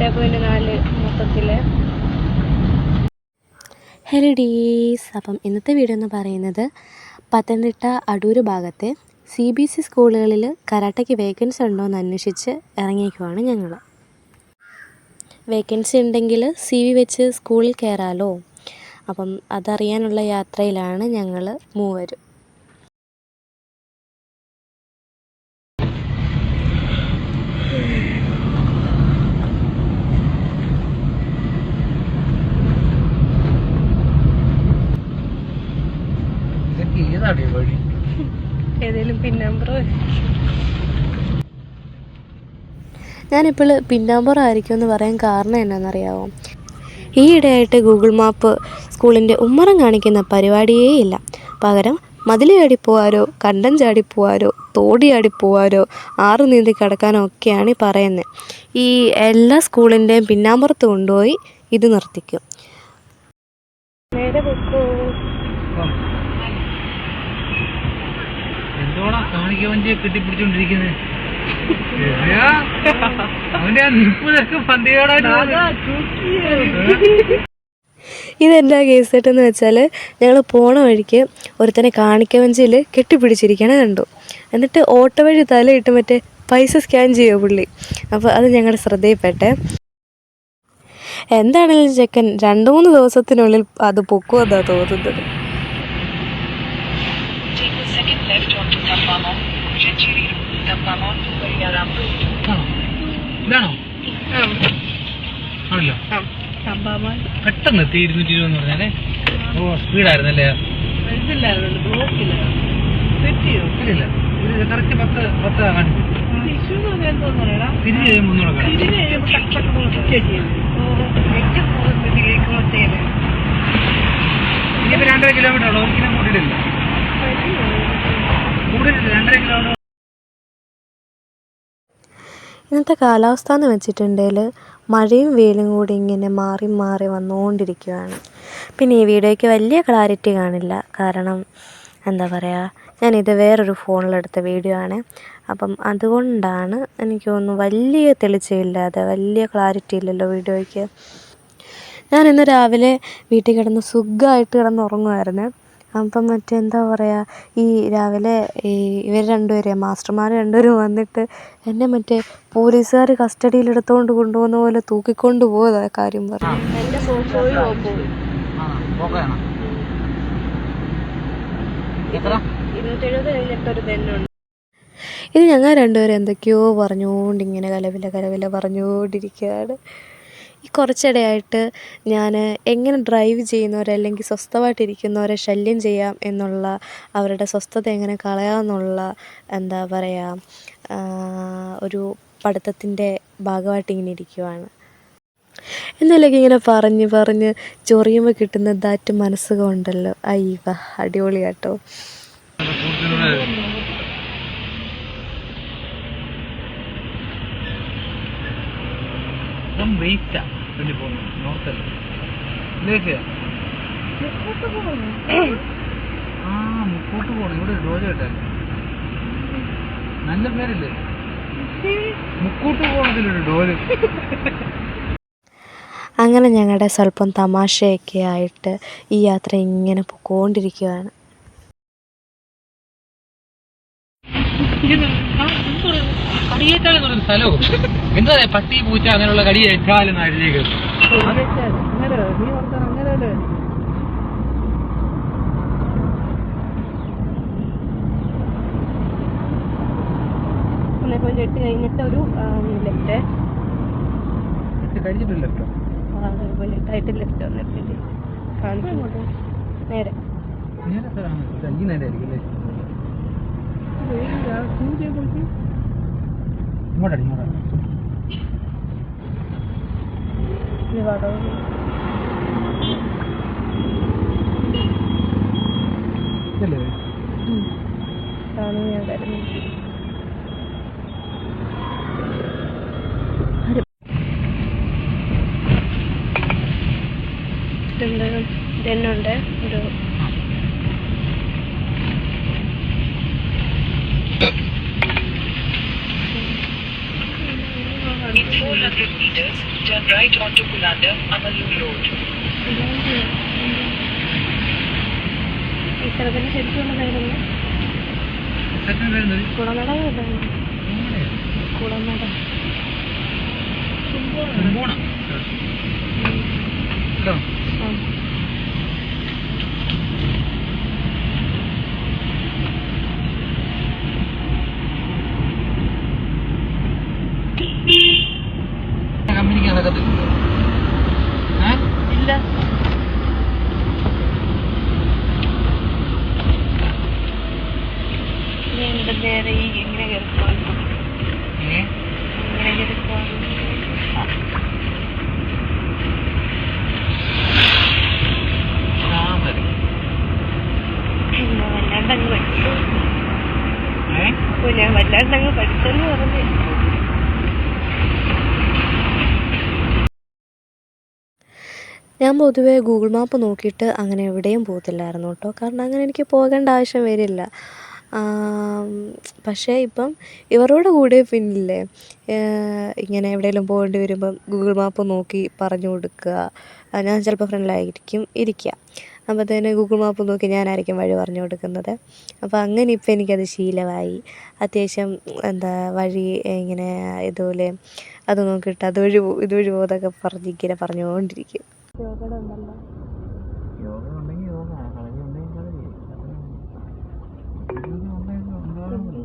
എട്ട് പോയിന്റ് നാല് ഹലോ ഡീസ് അപ്പം ഇന്നത്തെ വീഡിയോ എന്ന് പറയുന്നത് പത്തനംതിട്ട അടൂർ ഭാഗത്തെ സി ബി എസ് ഇ സ്കൂളുകളിൽ കരാട്ടയ്ക്ക് വേക്കൻസി ഉണ്ടോ എന്ന് അന്വേഷിച്ച് ഇറങ്ങിയേക്കുവാണ് ഞങ്ങൾ വേക്കൻസി ഉണ്ടെങ്കിൽ സി വി വെച്ച് സ്കൂളിൽ കയറാലോ. അപ്പം അതറിയാനുള്ള യാത്രയിലാണ് ഞങ്ങൾ മൂവരും. വഴി? ഏതെങ്കിലും പിൻ നമ്പർ ഞാനിപ്പോൾ പിന്നാമ്പുറ ആയിരിക്കും എന്ന് പറയാൻ കാരണം എന്നാണെന്നറിയാമോ ഈ ഇടയായിട്ട് ഗൂഗിൾ മാപ്പ് സ്കൂളിന്റെ ഉമ്മറം കാണിക്കുന്ന പരിപാടിയേ ഇല്ല. പകരം മതിൽ ചാടി പോവാരോ കണ്ടം ചാടി പോവാരോ തോടി ചാടി പോവാരോ ആറ് നീന്തി കിടക്കാനോ ഒക്കെയാണ് ഈ പറയുന്നത് ഈ എല്ലാ സ്കൂളിന്റെയും പിന്നാമ്പുറത്ത് കൊണ്ടുപോയി ഇത് നിർത്തിക്കും. നേരെ അപ്പം എന്തോടാ കാണിക്ക വണ്ടിയെ കെട്ടിപ്പിടിച്ചോണ്ടിരിക്കുന്നത് അവന്റെ നിപ്പതൊക്കെ ഇതെന്താ കേട്ടെന്ന് വെച്ചാൽ ഞങ്ങൾ പോണ വഴിക്ക് ഒരുത്തനെ കാണിക്കവഞ്ചിയിൽ കെട്ടിപ്പിടിച്ചിരിക്കണേ കണ്ടു. എന്നിട്ട് ഓട്ടോ വഴി തലയിട്ട് മറ്റേ പൈസ സ്കാൻ ചെയ്യുമോ പുള്ളി. അപ്പോൾ അത് ഞങ്ങളുടെ ശ്രദ്ധയിൽപ്പെട്ടെ. എന്താണെങ്കിലും ചെക്കൻ രണ്ട് മൂന്ന് ദിവസത്തിനുള്ളിൽ അത് പൊക്കുമെന്നാണ് തോന്നുന്നത്. Onto Tampamon, Kujanchiri, Tampamon, Variarampu. ഇതാണോ? ആണല്ലോ. പെട്ടെന്ന് എത്തി ഇരുന്നൂറ്റി ഇരുപത് എന്ന് പറഞ്ഞാലേ? ഓ സ്പീഡായിരുന്നല്ലേ? ഇല്ല ഇത് കറക്റ്റ് പത്ത് പത്ത് കാണിച്ചു തിരിഞ്ഞ് ചെയ്ത് ഇനിയിപ്പോ രണ്ടര കിലോമീറ്റർ ഉള്ളൂ ഒരിക്കലും കിലോമീറ്റർ ഇന്നത്തെ കാലാവസ്ഥ എന്ന് വെച്ചിട്ടുണ്ടെങ്കിൽ മഴയും വെയിലും കൂടി ഇങ്ങനെ മാറി മാറി വന്നുകൊണ്ടിരിക്കുകയാണ് പിന്നെ ഈ വീഡിയോയ്ക്ക് വലിയ ക്ലാരിറ്റി കാണില്ല. കാരണം എന്താ പറയുക ഞാനിത് വേറൊരു ഫോണിലെടുത്ത വീഡിയോ ആണ്. അപ്പം അതുകൊണ്ടാണ് എനിക്ക് തോന്നുന്നു വലിയ തെളിച്ചമില്ലാതെ വലിയ ക്ലാരിറ്റി ഇല്ലല്ലോ വീഡിയോയ്ക്ക്. ഞാൻ ഇന്ന് രാവിലെ വീട്ടിൽ കിടന്ന് സുഖമായിട്ട് കിടന്ന് ഉറങ്ങുമായിരുന്നു അപ്പം മറ്റേ എന്താ പറയുക ഈ രാവിലെ ഈ ഇവർ രണ്ടുപേരെ മാസ്റ്റർമാർ രണ്ടുപേരും വന്നിട്ട് എന്നെ മറ്റേ പോലീസുകാർ കസ്റ്റഡിയിൽ എടുത്തുകൊണ്ട് കൊണ്ടുപോകുന്ന പോലെ തൂക്കിക്കൊണ്ട് പോയതാ കാര്യം പറഞ്ഞു എന്റെ ഇരുന്നൂറ്റെഴുപത് കഴിഞ്ഞിട്ടൊരു തെന്നുണ്ട് ഇത് ഞങ്ങൾ രണ്ടുപേരും എന്തൊക്കെയോ പറഞ്ഞുകൊണ്ട് ഇങ്ങനെ കലവില കലവില പറഞ്ഞുകൊണ്ടിരിക്കുകയാണ്. ഈ കുറച്ചിടെയായിട്ട് ഞാൻ എങ്ങനെ ഡ്രൈവ് ചെയ്യുന്നവരെ അല്ലെങ്കിൽ സ്വസ്ഥമായിട്ടിരിക്കുന്നവരെ ശല്യം ചെയ്യാം എന്നുള്ള അവരുടെ സ്വസ്ഥത എങ്ങനെ കളയാമെന്നുള്ള എന്താ പറയുക ഒരു പഠിത്തത്തിന്റെ ഭാഗമായിട്ട് ഇങ്ങനെ ഇരിക്കുവാണ്. എന്നാലൊക്കെ ഇങ്ങനെ പറഞ്ഞ് പറഞ്ഞ് ചൊറിയുമ്പോൾ കിട്ടുന്ന ദാറ്റ് അയ്യ അടിപൊളി അയ്യവ വെയിറ്റാ വേണ്ടി പോകുന്നു നോർത്തല്ല ആ മുക്കോട്ട് പോകണം ഇവിടെ ഡോജ കിട്ടാൻ നല്ല പേരല്ലേ? മുക്കൂട്ട് പോകണതിലൊരു ഡോൽ അങ്ങനെ ഞങ്ങളുടെ സ്വല്പം തമാശയൊക്കെ ആയിട്ട് ഈ യാത്ര ഇങ്ങനെ പോയിക്കൊണ്ടിരിക്കുകയാണ് കടിയേറ്റാലെന്ന് പറയുന്ന സ്ഥലവും. എന്താ പട്ടി പൂച്ച അങ്ങനെയുള്ള കടിയേറ്റാലും നാട്ടിലേക്ക് എട്ട് കഴിഞ്ഞിട്ട് ഒരു ലെഫ്റ്റ്. എട്ടായിട്ട് ലെഫ്റ്റ്? കാണിച്ചു. നേരെ. നേരെ ആയിരിക്കും അല്ലേ? ഇങ്ങോട്ടടി വടവ് ഇതല്ലേ ആണ് ഞാൻ കരുതുന്നത്. വരുന്നത് കുളനട ഏതാണ്? കുളനട പോണം കേട്ടോ ആ. കമ്പനിക്ക് നടക്കത്തില്ല ഏ ഇല്ല ഇനി എന്റെ നേരെ ഈ ഇങ്ങനെ കയറിപ്പോവാൻ ഏ ഇങ്ങനെ കയറിപ്പോവാൻ ആ മതി പിന്നെ വല്ലാണ്ടങ്ങ് പഠിച്ചു ഓ ഞാൻ വല്ലാണ്ടങ്ങ് പഠിച്ചെന്ന് പറഞ്ഞു. ഞാൻ പൊതുവേ ഗൂഗിൾ മാപ്പ് നോക്കിയിട്ട് അങ്ങനെ എവിടെയും പോകത്തില്ലായിരുന്നു കേട്ടോ. കാരണം അങ്ങനെ എനിക്ക് പോകേണ്ട ആവശ്യം വരില്ല. പക്ഷേ ഇപ്പം ഇവരുടെ കൂടെ പിന്നില്ലേ? ഇങ്ങനെ എവിടെയെങ്കിലും പോകേണ്ടി വരുമ്പം ഗൂഗിൾ മാപ്പ് നോക്കി പറഞ്ഞു കൊടുക്കുക. ഞാൻ ചിലപ്പോൾ ഫ്രണ്ടിലായിരിക്കും ഇരിക്കുക. അപ്പോഴത്തേന് ഗൂഗിൾ മാപ്പ് നോക്കി ഞാനായിരിക്കും വഴി പറഞ്ഞു കൊടുക്കുന്നത്. അപ്പോൾ അങ്ങനെ ഇപ്പോൾ എനിക്കത് ശീലമായി. അത്യാവശ്യം എന്താ വഴി ഇങ്ങനെ ഇതുപോലെ അത് നോക്കിയിട്ട് അതുവഴി ഇതുവഴി പോകുന്നതൊക്കെ പറഞ്ഞ് ഇങ്ങനെ പറഞ്ഞുകൊണ്ടിരിക്കും യോഗ കളരി ഉണ്ടെങ്കിൽ കളരി ഇതൊക്കെ ഉണ്ടെങ്കിൽ ഉണ്ടാകണമല്ലോ.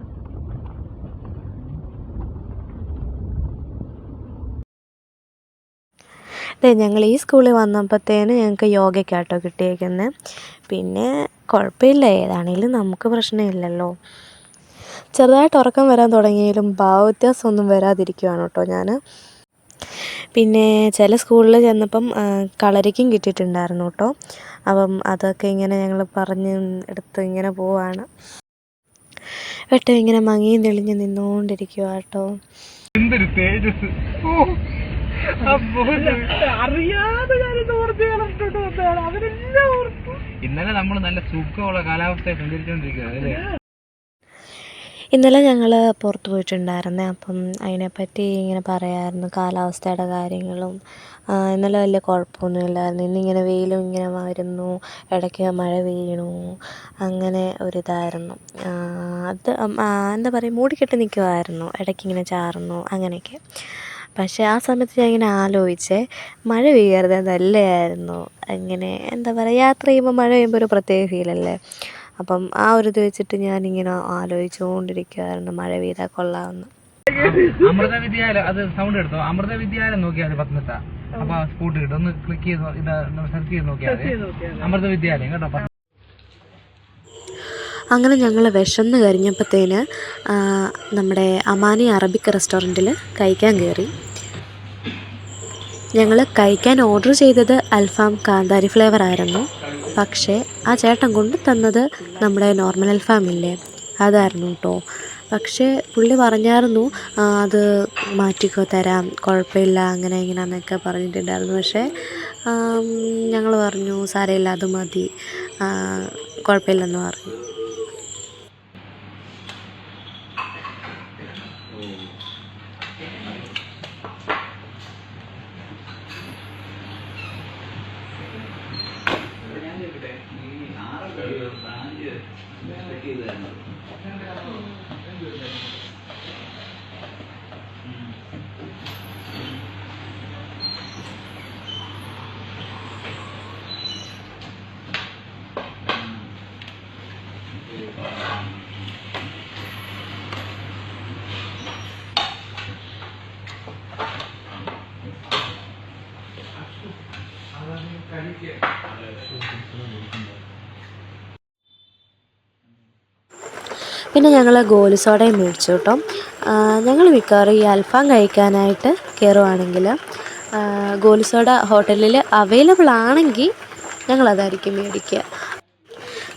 അതെ ഞങ്ങൾ ഈ സ്കൂളിൽ വന്നപ്പോഴത്തേന് ഞങ്ങൾക്ക് യോഗയ്ക്കാട്ടോ കിട്ടിയേക്കുന്നത് പിന്നെ കുഴപ്പമില്ല ഏതാണേലും നമുക്ക് പ്രശ്നമില്ലല്ലോ. ചെറുതായിട്ട് ഉറക്കം വരാൻ തുടങ്ങിയാലും ഭാവവ്യത്യാസമൊന്നും വരാതിരിക്കുവാണ് കേട്ടോ ഞാൻ പിന്നെ ചില സ്കൂളിൽ ചെന്നപ്പം കളരിക്കും കിട്ടിയിട്ടുണ്ടായിരുന്നു കേട്ടോ അപ്പം അതൊക്കെ ഇങ്ങനെ ഞങ്ങൾ പറഞ്ഞ് എടുത്ത് ഇങ്ങനെ പോവാണ്. വെട്ടം ഇങ്ങനെ മങ്ങിയും തെളിഞ്ഞ് നിന്നുകൊണ്ടിരിക്കുക കേട്ടോ എന്തൊരു തേജസ്. ഓ ഇന്നലെ നമ്മൾ നല്ല സുഖമുള്ള കാലാവസ്ഥയെ സഞ്ചരിച്ചുകൊണ്ടിരിക്കുക അല്ലേ? ഇന്നലെ ഞങ്ങൾ പുറത്ത് പോയിട്ടുണ്ടായിരുന്നേ അപ്പം അതിനെപ്പറ്റി ഇങ്ങനെ പറയാമായിരുന്നു കാലാവസ്ഥയുടെ കാര്യങ്ങളും. ഇന്നലെ വലിയ കുഴപ്പമൊന്നുമില്ലായിരുന്നു. ഇന്നിങ്ങനെ വെയിലും ഇങ്ങനെ വരുന്നു ഇടയ്ക്ക് മഴ വീണു അങ്ങനെ ഒരിതായിരുന്നു. അത് എന്താ പറയുക മൂടിക്കെട്ടി നിൽക്കുമായിരുന്നു ഇടയ്ക്ക് ഇങ്ങനെ ചാറുന്നു അങ്ങനെയൊക്കെ. പക്ഷേ ആ സമയത്ത് ഞാൻ ഇങ്ങനെ ആലോചിച്ചേ മഴ പെയ്യരുത് നല്ലതായിരുന്നു അങ്ങനെ എന്താ പറയുക യാത്ര ചെയ്യുമ്പോൾ മഴ പെയ്യുമ്പോൾ ഒരു പ്രത്യേക ഫീലല്ലേ അപ്പം ആ ഒരു ഇത് വെച്ചിട്ട് ഞാനിങ്ങനെ ആലോചിച്ചുകൊണ്ടിരിക്കുകയായിരുന്നു മഴ പെയ്താൽ കൊള്ളാമെന്ന്. അമൃത വിദ്യാലയം അത് സൗണ്ട് എടുത്തോ? അമൃത വിദ്യാലയം നോക്കിയാൽ പത്തനംതിട്ട. അപ്പൊ സ്കൂട്ട് കിട്ടും. ഒന്ന് ക്ലിക്ക് ചെയ്ത് ഇത് സെർച്ച് ചെയ്ത് നോക്കിയാൽ മതി. അമൃത വിദ്യാലയം കേട്ടോ അങ്ങനെ ഞങ്ങൾ വിശന്ന് കഴിഞ്ഞപ്പോഴത്തേന് നമ്മുടെ അമാനി അറബിക് റെസ്റ്റോറന്റിൽ കഴിക്കാൻ കയറി ഞങ്ങൾ കഴിക്കാൻ ഓർഡർ ചെയ്തത് അൽഫാം കാന്താരി ഫ്ലേവർ ആയിരുന്നു. പക്ഷേ ആ ചേട്ടൻ കൊണ്ടു തന്നത് നമ്മുടെ നോർമൽ അൽഫാം ഇല്ലേ? അതായിരുന്നു കേട്ടോ പക്ഷേ പുള്ളി പറഞ്ഞായിരുന്നു അത് മാറ്റിക്കോ തരാം കുഴപ്പമില്ല അങ്ങനെ ഇങ്ങനെയെന്നൊക്കെ പറഞ്ഞിട്ടുണ്ടായിരുന്നു. പക്ഷേ ഞങ്ങൾ പറഞ്ഞു സാരമില്ല അത് മതി കുഴപ്പമില്ലെന്ന് പറഞ്ഞു. പിന്നെ ഞങ്ങൾ ഗോലി സോഡയും മേടിച്ചു കേട്ടോ ഞങ്ങൾ മിക്കവാറും ഈ അൽഫാം കഴിക്കാനായിട്ട് കയറുവാണെങ്കിൽ ഗോലി സോഡ ഹോട്ടലിൽ അവൈലബിൾ ആണെങ്കിൽ ഞങ്ങളതായിരിക്കും മേടിക്കുക.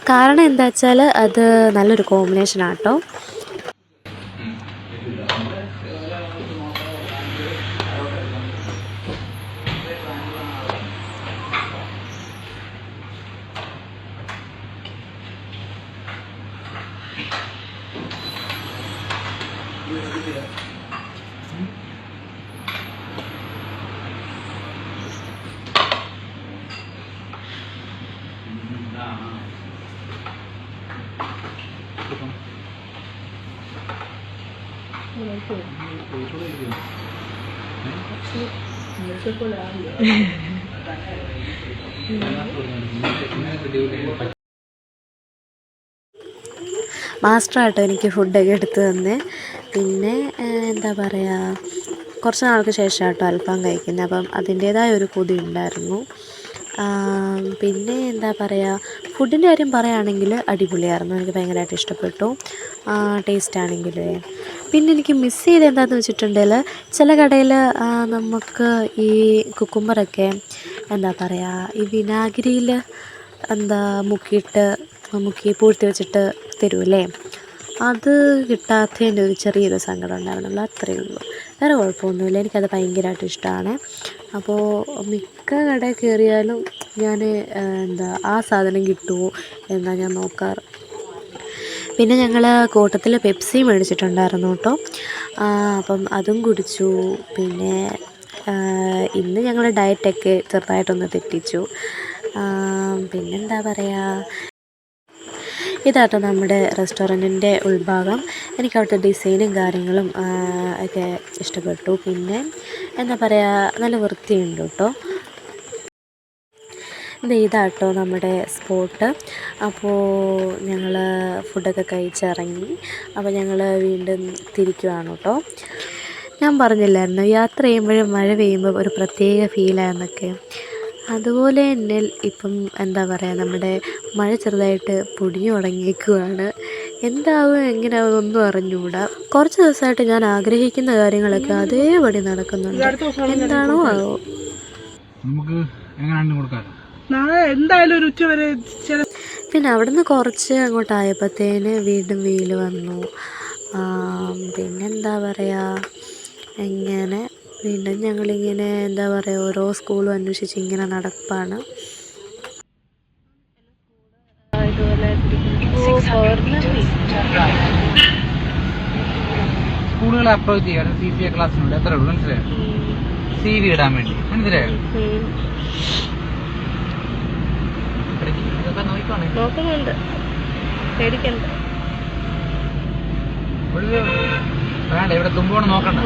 കാരണം എന്താ വെച്ചാൽ അത് നല്ലൊരു കോമ്പിനേഷനാണ് കേട്ടോ മാസ്റ്ററാട്ടോ എനിക്ക് ഫുഡൊക്കെ എടുത്ത് തന്നെ. പിന്നെ എന്താ പറയുക കുറച്ച് നാൾക്ക് ശേഷം കേട്ടോ അല്പം കഴിക്കുന്നത് അപ്പം അതിന്റേതായ ഒരു കൊതി ഉണ്ടായിരുന്നു. പിന്നെ എന്താ പറയുക ഫുഡിന്റെ കാര്യം പറയുകയാണെങ്കിൽ അടിപൊളിയായിരുന്നു. എനിക്ക് ഭയങ്കരമായിട്ട് ഇഷ്ടപ്പെട്ടു. ടേസ്റ്റ് ആണെങ്കിൽ പിന്നെ എനിക്ക് മിസ് ചെയ്ത് എന്താണെന്ന് വെച്ചിട്ടുണ്ടെങ്കിൽ ചില കടയിൽ നമുക്ക് ഈ കുക്കുമ്പറൊക്കെ എന്താ പറയുക ഈ വിനാഗിരിയിൽ എന്താ മുക്കിയിട്ട് മുക്കി പൂഴ്ത്തി വെച്ചിട്ട് തരുമല്ലേ അത് കിട്ടാത്തതിന്റെ ഒരു ചെറിയൊരു സങ്കടം ഉണ്ടായിരുന്നുള്ളൂ അത്രയേ ഉള്ളൂ. വേറെ കുഴപ്പമൊന്നുമില്ല എനിക്കത് ഭയങ്കരമായിട്ട് ഇഷ്ടമാണ്. അപ്പോൾ മിക്ക കടയിൽ കയറിയാലും ഞാൻ എന്താ ആ സാധനം കിട്ടുമോ എന്നാണ് ഞാൻ നോക്കാറ്. പിന്നെ ഞങ്ങൾ കൂട്ടത്തിൽ പെപ്സി മേടിച്ചിട്ടുണ്ടായിരുന്നു കേട്ടോ. അപ്പം അതും കുടിച്ചു. പിന്നെ ഇന്ന് ഞങ്ങൾ ഡയറ്റൊക്കെ ചെറുതായിട്ടൊന്ന് തെറ്റിച്ചു. പിന്നെന്താ പറയുക ഇതാട്ടോ നമ്മുടെ റെസ്റ്റോറന്റിന്റെ ഉൾഭാഗം. എനിക്ക് അവിടുത്തെ ഡിസൈനും കാര്യങ്ങളും ഒക്കെ ഇഷ്ടപ്പെട്ടു. പിന്നെ എന്താ പറയുക നല്ല വൃത്തിയുണ്ട് കേട്ടോ. ഇത് ഇതാട്ടോ നമ്മുടെ സ്പോട്ട്. അപ്പോൾ ഞങ്ങൾ ഫുഡൊക്കെ കഴിച്ചിറങ്ങി. അപ്പോൾ ഞങ്ങൾ വീണ്ടും തിരിക്കുവാണ് കേട്ടോ. ഞാൻ പറഞ്ഞില്ലായിരുന്നു യാത്ര ചെയ്യുമ്പോഴും മഴ പെയ്യുമ്പോൾ ഒരു പ്രത്യേക ഫീലാണെന്നൊക്കെ അതുപോലെ തന്നെ ഇപ്പം എന്താ പറയുക നമ്മുടെ മഴ ചെറുതായിട്ട് പൊടിഞ്ഞു തുടങ്ങിയേക്കുവാണ്. എന്താവും എങ്ങനെയാവും ഒന്നും അറിഞ്ഞുകൂടാ. കുറച്ച് ദിവസമായിട്ട് ഞാൻ ആഗ്രഹിക്കുന്ന കാര്യങ്ങളൊക്കെ അതേപടി നടക്കുന്നുണ്ട്. എന്താണോ ആവോ? നമുക്ക് എങ്ങനെയാണെങ്കിലും കൊടുക്കാമല്ലോ നാളെ എന്തായാലും ഒരു ഉച്ച വരെ ചില പിന്നെ അവിടുന്ന് കുറച്ച് അങ്ങോട്ടായപ്പോഴത്തേന് വീണ്ടും വെയിൽ വന്നു. ആ, പിന്നെന്താ പറയുക എങ്ങനെ? വീണ്ടും ഞങ്ങളിങ്ങനെ എന്താ പറയുക ഓരോ സ്കൂളും അന്വേഷിച്ച് ഇങ്ങനെ നടപ്പാണ്. സ്കൂളുകൾ അപ്രോച്ച് ചെയ്യാൻ സി സി എ ക്ലാസ്സിനുണ്ട് എത്ര ഉള്ളൂ മനസ്സിലായോ? സി വി ഇടാൻ വേണ്ടി. മനസ്സിലായോ? നോക്കുന്നുണ്ട്. പേടിക്കണ്ട. വേണ്ട ഇവിടെ തുമ്പോണ് നോക്കണ്ട.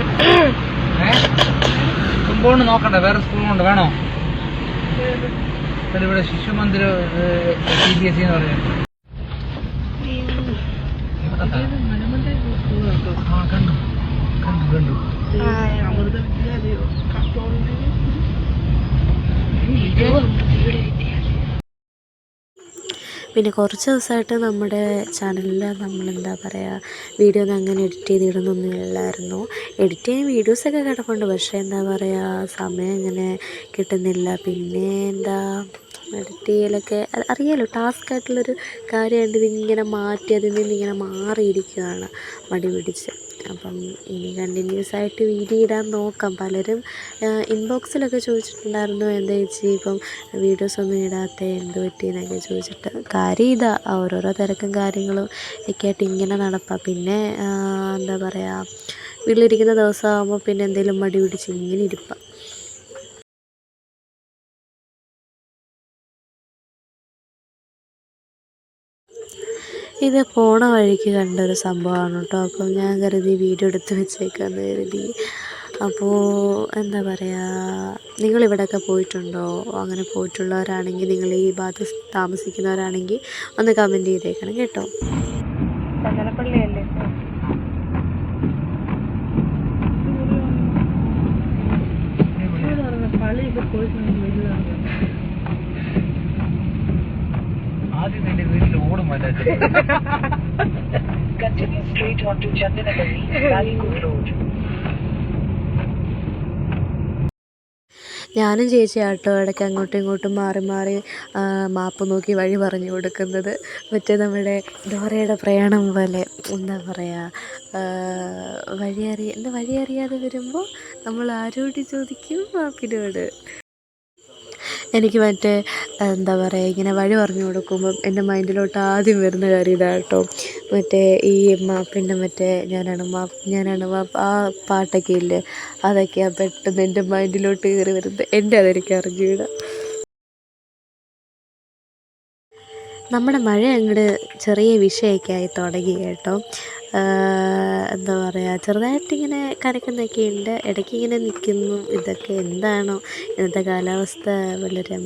തുമ്പോണ് നോക്കണ്ട വേറെ സ്കൂളുണ്ട് വേണോ? ഇവിടെ Shishu Mandira C B S C എന്ന് പറയുന്നത് കണ്ടു കണ്ടു. കണ്ടു അമൃത വിദ്യാലയോ? പിന്നെ കുറച്ച് ദിവസമായിട്ട് നമ്മുടെ ചാനലിൽ നമ്മൾ എന്താ പറയുക വീഡിയോ ഒന്നും അങ്ങനെ എഡിറ്റ് ചെയ്തിടുന്നൊന്നും ഇല്ലായിരുന്നു. എഡിറ്റ് ചെയ്യാൻ വീഡിയോസൊക്കെ കിടപ്പുണ്ട്. പക്ഷേ എന്താ പറയുക സമയം ഇങ്ങനെ കിട്ടുന്നില്ല. പിന്നെ എന്താ എഡിറ്റ് ചെയ്യലൊക്കെ അറിയാലോ ടാസ്ക് ആയിട്ടുള്ളൊരു കാര്യമായിട്ട് ഇതിങ്ങനെ മാറ്റി അതിൽ നിന്ന് ഇങ്ങനെ മാറിയിരിക്കുകയാണ്. മടി പിടിച്ച്. അപ്പം ഇനി കണ്ടിന്യൂസ് ആയിട്ട് വീഡിയോ ഇടാൻ നോക്കാം. പലരും ഇൻബോക്സിലൊക്കെ ചോദിച്ചിട്ടുണ്ടായിരുന്നു എന്താ ചേച്ചി ഇപ്പം വീഡിയോസ് ഒന്നും ഇടാത്ത? എന്ത് പറ്റി? എന്നൊക്കെ ചോദിച്ചിട്ട് കാര്യം ഇതാ ഓരോരോ തിരക്കും കാര്യങ്ങളും ഒക്കെ ആയിട്ട് ഇങ്ങനെ നടപ്പാം. പിന്നെ എന്താ പറയുക വീട്ടിലിരിക്കുന്ന ദിവസമാകുമ്പോൾ പിന്നെ എന്തെങ്കിലും മടി പിടിച്ച് ഇങ്ങനെ ഇരിപ്പാം. ഇത് പോണ വഴിക്ക് കണ്ട ഒരു സംഭവമാണ് കേട്ടോ. അപ്പം ഞാൻ കരുതി വീഡിയോ എടുത്ത് വെച്ചേക്കാന്ന് കരുതി. അപ്പോൾ എന്താ പറയുക നിങ്ങളിവിടെയൊക്കെ പോയിട്ടുണ്ടോ? അങ്ങനെ പോയിട്ടുള്ളവരാണെങ്കിൽ നിങ്ങൾ ഈ ഭാഗത്ത് താമസിക്കുന്നവരാണെങ്കിൽ ഒന്ന് കമന്റ് ചെയ്തേക്കണം കേട്ടോ. ചന്ദനപ്പള്ളിയല്ലേ Continue straight onto Chandanagari, Valleywood Road. ഞാനും ചേച്ചി ആട്ടോ ഇടയ്ക്ക് അങ്ങോട്ടും ഇങ്ങോട്ടും മാറി മാറി മാപ്പ് നോക്കി വഴി പറഞ്ഞു കൊടുക്കുന്നത് മറ്റേ നമ്മുടെ ഡോറയുടെ പ്രയാണം പോലെ എന്താ പറയുക വഴിയറിയ എന്താ വഴിയറിയാതെ വരുമ്പോൾ നമ്മൾ ആരോട് ചോദിക്കും മാപ്പിനോട് എനിക്ക് മറ്റേ എന്താ പറയുക ഇങ്ങനെ വഴി പറഞ്ഞു കൊടുക്കുമ്പം എന്റെ മൈൻഡിലോട്ട് ആദ്യം വരുന്ന കാര്യം ഇതാ കേട്ടോ മറ്റേ ഈ മാപ്പിന്റെ മറ്റേ ഞാനാണ് മാപ്പ് ഞാനാണ് മാപ്പ് ആ പാട്ടൊക്കെ ഇല്ലേ? അതൊക്കെയാണ് പെട്ടെന്ന് എന്റെ മൈൻഡിലോട്ട് കയറി വരുന്നത്. എന്റെ അതെനിക്ക് അറിഞ്ഞുകൂടാ നമ്മുടെ മഴ അങ്ങോട്ട് ചെറിയ വിഷയമൊക്കെ ആയി തുടങ്ങി കേട്ടോ. എന്താ പറയുക ചെറുതായിട്ടിങ്ങനെ കനക്കുന്നൊക്കെ ഉണ്ട് ഇടയ്ക്ക് ഇങ്ങനെ നിൽക്കുന്നു. ഇതൊക്കെ എന്താണോ? ഇന്നത്തെ കാലാവസ്ഥ വളരെ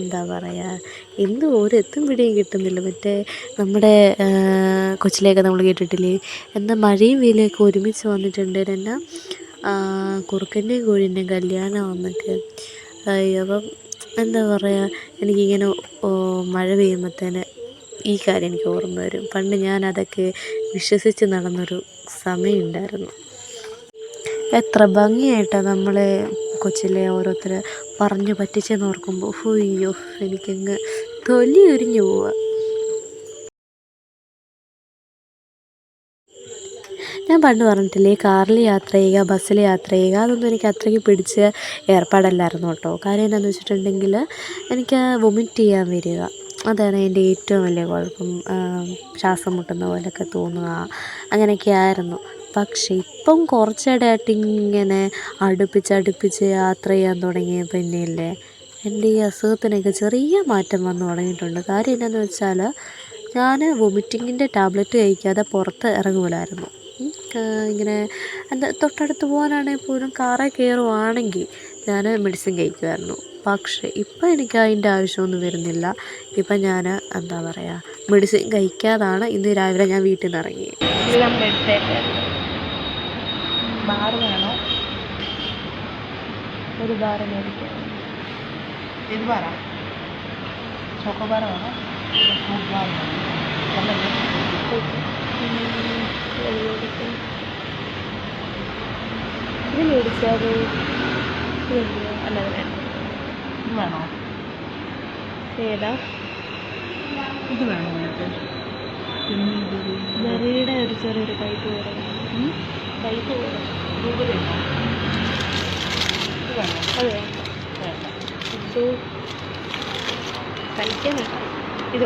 എന്താ പറയുക എന്തും ഒരു എത്തും പിടിയും കിട്ടുന്നില്ല. മറ്റേ നമ്മുടെ കൊച്ചിലേക്കൊക്കെ നമ്മൾ കേട്ടിട്ടില്ലേ? എന്താ മഴയും വെയിലൊക്കെ ഒരുമിച്ച് വന്നിട്ടുണ്ട്. എന്നാ കുറുക്കന്റെയും കോഴിന്റെയും കല്യാണം അയ്യോ അപ്പം എന്താ പറയുക എനിക്കിങ്ങനെ മഴ പെയ്യുമ്പോഴത്തേന് ഈ കാര്യം എനിക്ക് ഓർമ്മ വരും. പണ്ട് ഞാൻ അതൊക്കെ വിശ്വസിച്ച് നടന്നൊരു സമയമുണ്ടായിരുന്നു. എത്ര ഭംഗിയായിട്ടാണ് നമ്മളെ കൊച്ചിലെ ഓരോരുത്തർ പറഞ്ഞു പറ്റിച്ചെന്ന് ഓർക്കുമ്പോൾ ഹുയ്യോ എനിക്കങ്ങ് തൊലി ഉരിഞ്ഞു പോവുക ഞാൻ പണ്ട് പറഞ്ഞിട്ടില്ലേ കാറിൽ യാത്ര ചെയ്യുക ബസ്സിൽ യാത്ര ചെയ്യുക അതൊന്നും എനിക്ക് അത്രയ്ക്ക് പിടിച്ച ഏർപ്പാടല്ലായിരുന്നു കേട്ടോ. കാര്യം എന്താണെന്ന് വെച്ചിട്ടുണ്ടെങ്കിൽ എനിക്ക് വൊമിറ്റ് ചെയ്യാൻ വരിക. അതാണ് എന്റെ ഏറ്റവും വലിയ കുഴപ്പം. ശ്വാസം മുട്ടുന്ന പോലെയൊക്കെ തോന്നുക. അങ്ങനെയൊക്കെ ആയിരുന്നു പക്ഷേ ഇപ്പം കുറച്ചിടെയായിട്ട് ഇങ്ങനെ അടുപ്പിച്ച് അടുപ്പിച്ച് യാത്ര ചെയ്യാൻ തുടങ്ങിയ പിന്നെയല്ലേ എന്റെ ഈ അസുഖത്തിനൊക്കെ ചെറിയ മാറ്റം വന്നു തുടങ്ങിയിട്ടുണ്ട്. കാര്യം എന്താണെന്ന് വെച്ചാൽ ഞാൻ വൊമിറ്റിങ്ങിന്റെ ടാബ്ലറ്റ് കഴിക്കാതെ പുറത്ത് ഇറങ്ങൂലായിരുന്നു ഇങ്ങനെ എന്താ തൊട്ടടുത്ത് പോകാനാണെങ്കിൽ പോലും കാറേ കയറുവാണെങ്കിൽ ഞാൻ മെഡിസിൻ കഴിക്കുമായിരുന്നു. പക്ഷേ ഇപ്പം എനിക്ക് അതിന്റെ ആവശ്യമൊന്നും വരുന്നില്ല. ഇപ്പം ഞാൻ എന്താ പറയുക മെഡിസിൻ കഴിക്കാതാണ് ഇന്ന് രാവിലെ ഞാൻ വീട്ടിൽ നിന്ന് ഇറങ്ങിയത് ഇത് നമ്മുടെ അടുത്തായിട്ടായിരുന്നു ബാർ വേണോ? ഒരു ബാർ മേടിക്കാം. ഏത് ബാറാ ചോക്കോ ബാർ വേണോ? ഫ്രൂട്ട് ബാർ ഇത് മേടിച്ചാൽ അല്ല അത് വേണ്ട. ഇത് വേണോ? ഏതാ? ഇത് വേണോ ബെറിയുടെ ഒരു ചെറിയൊരു പൈപ്പ് പോലെ പൈപ്പ് വേണോ. ഇത് വേണോ? അത് വേണ്ട. ഇത് കഴിക്കാൻ വേണ്ട ഇത്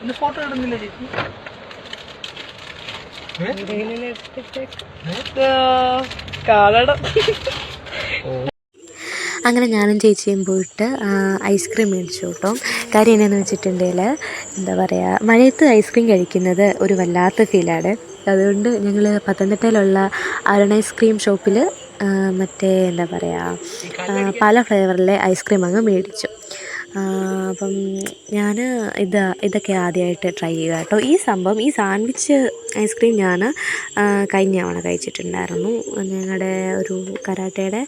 ഇന്ന് ഫോട്ടോ ഇടുന്നില്ല ചേച്ചി. കാണണം അങ്ങനെ ഞാനും ചേച്ചിയും പോയിട്ട് ഐസ്ക്രീം മേടിച്ചു കേട്ടോ. കാര്യം എന്നാന്ന് വെച്ചിട്ടുണ്ടെങ്കിൽ എന്താ പറയുക മഴയത്ത് ഐസ്ക്രീം കഴിക്കുന്നത് ഒരു വല്ലാത്ത ഫീലാണ് അതുകൊണ്ട് ഞങ്ങൾ പത്തനംതിട്ടയിലുള്ള അരുൺ ഐസ്ക്രീം ഷോപ്പിൽ മറ്റേ എന്താ പറയുക പല ഫ്ലേവറിലെ ഐസ്ക്രീം അങ്ങ് മേടിച്ചു. അപ്പം ഞാൻ ഇത് ഇതൊക്കെ ആദ്യമായിട്ട് ട്രൈ ചെയ്യുക കേട്ടോ. ഈ സംഭവം ഈ സാൻഡ്വിച്ച് ഐസ്ക്രീം ഞാൻ കഴിഞ്ഞ തവണ കഴിച്ചിട്ടുണ്ടായിരുന്നു. ഞങ്ങളുടെ ഒരു കരാട്ടയുടെ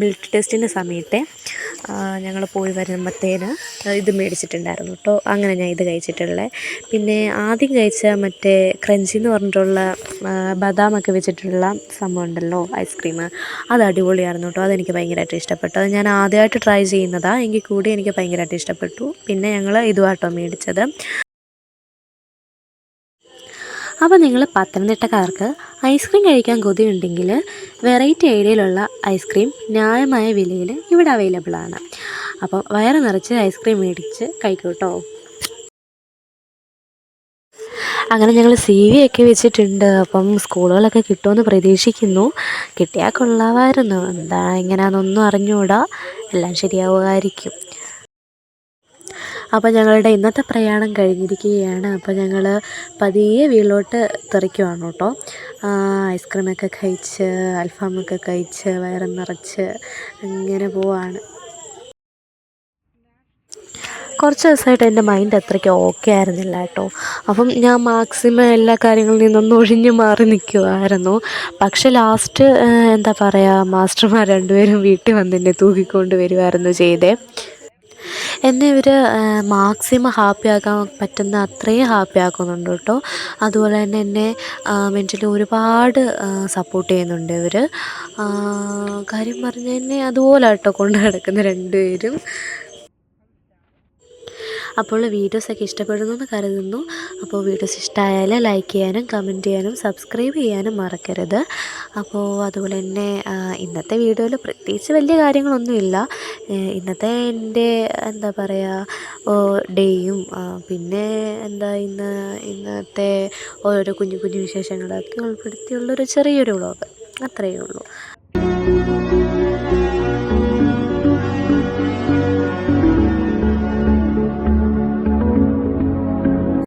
ബിൽഡ് ടെസ്റ്റിന്റെ സമയത്തെ ഞങ്ങൾ പോയി വരുമ്പോഴത്തേന് ഇത് മേടിച്ചിട്ടുണ്ടായിരുന്നു കേട്ടോ. അങ്ങനെ ഞാൻ ഇത് കഴിച്ചിട്ടുള്ളത് പിന്നെ ആദ്യം കഴിച്ച മറ്റേ ക്രഞ്ചി എന്ന് പറഞ്ഞിട്ടുള്ള ബദാമൊക്കെ വെച്ചിട്ടുള്ള സംഭവം ഉണ്ടല്ലോ ഐസ്ക്രീം. അത് അടിപൊളിയായിരുന്നു കേട്ടോ. അതെനിക്ക് ഭയങ്കരമായിട്ട് ഇഷ്ടപ്പെട്ടു. അത് ഞാൻ ആദ്യമായിട്ട് ട്രൈ ചെയ്യുന്നതാണ് എങ്കിൽ കൂടി എനിക്ക് ഭയങ്കരമായിട്ട് ഇഷ്ടപ്പെട്ടു. പിന്നെ ഞങ്ങൾ ഇതുമായിട്ടോ മേടിച്ചത്. അപ്പോൾ നിങ്ങൾ പത്തനംതിട്ടക്കാർക്ക് ഐസ്ക്രീം കഴിക്കാൻ കൊതിയുണ്ടെങ്കിൽ വെറൈറ്റി ഐഡിയയിലുള്ള ഐസ്ക്രീം ന്യായമായ വിലയിൽ ഇവിടെ അവൈലബിൾ ആണ് അപ്പോൾ വയറ് നിറച്ച് ഐസ്ക്രീം മേടിച്ച് കഴിക്കൂ കേട്ടോ. അങ്ങനെ ഞങ്ങൾ സി വി ഒക്കെ വെച്ചിട്ടുണ്ട്. അപ്പം സ്കൂളുകളൊക്കെ കിട്ടുമെന്ന് പ്രതീക്ഷിക്കുന്നു. കിട്ടിയാൽ കൊള്ളാമായിരുന്നു. എന്താ എങ്ങനെയാണെന്നൊന്നും അറിഞ്ഞുകൂടാ എല്ലാം ശരിയാവുമായിരിക്കും. അപ്പോൾ ഞങ്ങളുടെ ഇന്നത്തെ പ്രയാണം കഴിഞ്ഞിരിക്കുകയാണ്. അപ്പോൾ ഞങ്ങൾ പതിയെ വീട്ടിലോട്ട് തെറിക്കുവാണ് കേട്ടോ. ഐസ്ക്രീമൊക്കെ കഴിച്ച് അൽഫാമൊക്കെ കഴിച്ച് വയറ് നിറച്ച് ഇങ്ങനെ പോവാണ്. കുറച്ച് ദിവസമായിട്ട് എന്റെ മൈൻഡ് അത്രയ്ക്ക് ഓക്കെ ആയിരുന്നില്ല കേട്ടോ. അപ്പം ഞാൻ മാക്സിമം എല്ലാ കാര്യങ്ങളിൽ നിന്നൊന്ന് ഒഴിഞ്ഞു മാറി നിൽക്കുമായിരുന്നു പക്ഷെ ലാസ്റ്റ് എന്താ പറയുക മാസ്റ്റർമാർ രണ്ടുപേരും വീട്ടിൽ വന്ന് എന്നെ തൂക്കിക്കൊണ്ട് വരുമായിരുന്നു ചെയ്തേ. എന്നെ ഇവർ മാക്സിമം ഹാപ്പി ആക്കാൻ പറ്റുന്ന അത്രയും ഹാപ്പി ആക്കുന്നുണ്ട് കേട്ടോ. അതുപോലെ തന്നെ എന്നെ മെന്റലി ഒരുപാട് സപ്പോർട്ട് ചെയ്യുന്നുണ്ട് ഇവർ കാര്യം പറഞ്ഞ എന്നെ അതുപോലെ കേട്ടോ കൊണ്ട് നടക്കുന്ന രണ്ടുപേരും. അപ്പോൾ വീഡിയോസൊക്കെ ഇഷ്ടപ്പെടുന്നു എന്ന് കരുതുന്നു. അപ്പോൾ വീഡിയോസ് ഇഷ്ടമായാൽ ലൈക്ക് ചെയ്യാനും കമന്റ് ചെയ്യാനും സബ്സ്ക്രൈബ് ചെയ്യാനും മറക്കരുത്. അപ്പോൾ അതുപോലെ തന്നെ ഇന്നത്തെ വീഡിയോയിൽ പ്രത്യേകിച്ച് വലിയ കാര്യങ്ങളൊന്നുമില്ല. ഇന്നത്തെ എന്റെ എന്താ പറയുക ഡേയും പിന്നെ എന്താ ഇന്ന് ഇന്നത്തെ ഓരോ കുഞ്ഞു കുഞ്ഞു വിശേഷങ്ങളൊക്കെ ഉൾപ്പെടുത്തിയുള്ളൊരു ചെറിയൊരു വ്ളോഗ്. അത്രയേ ഉള്ളൂ.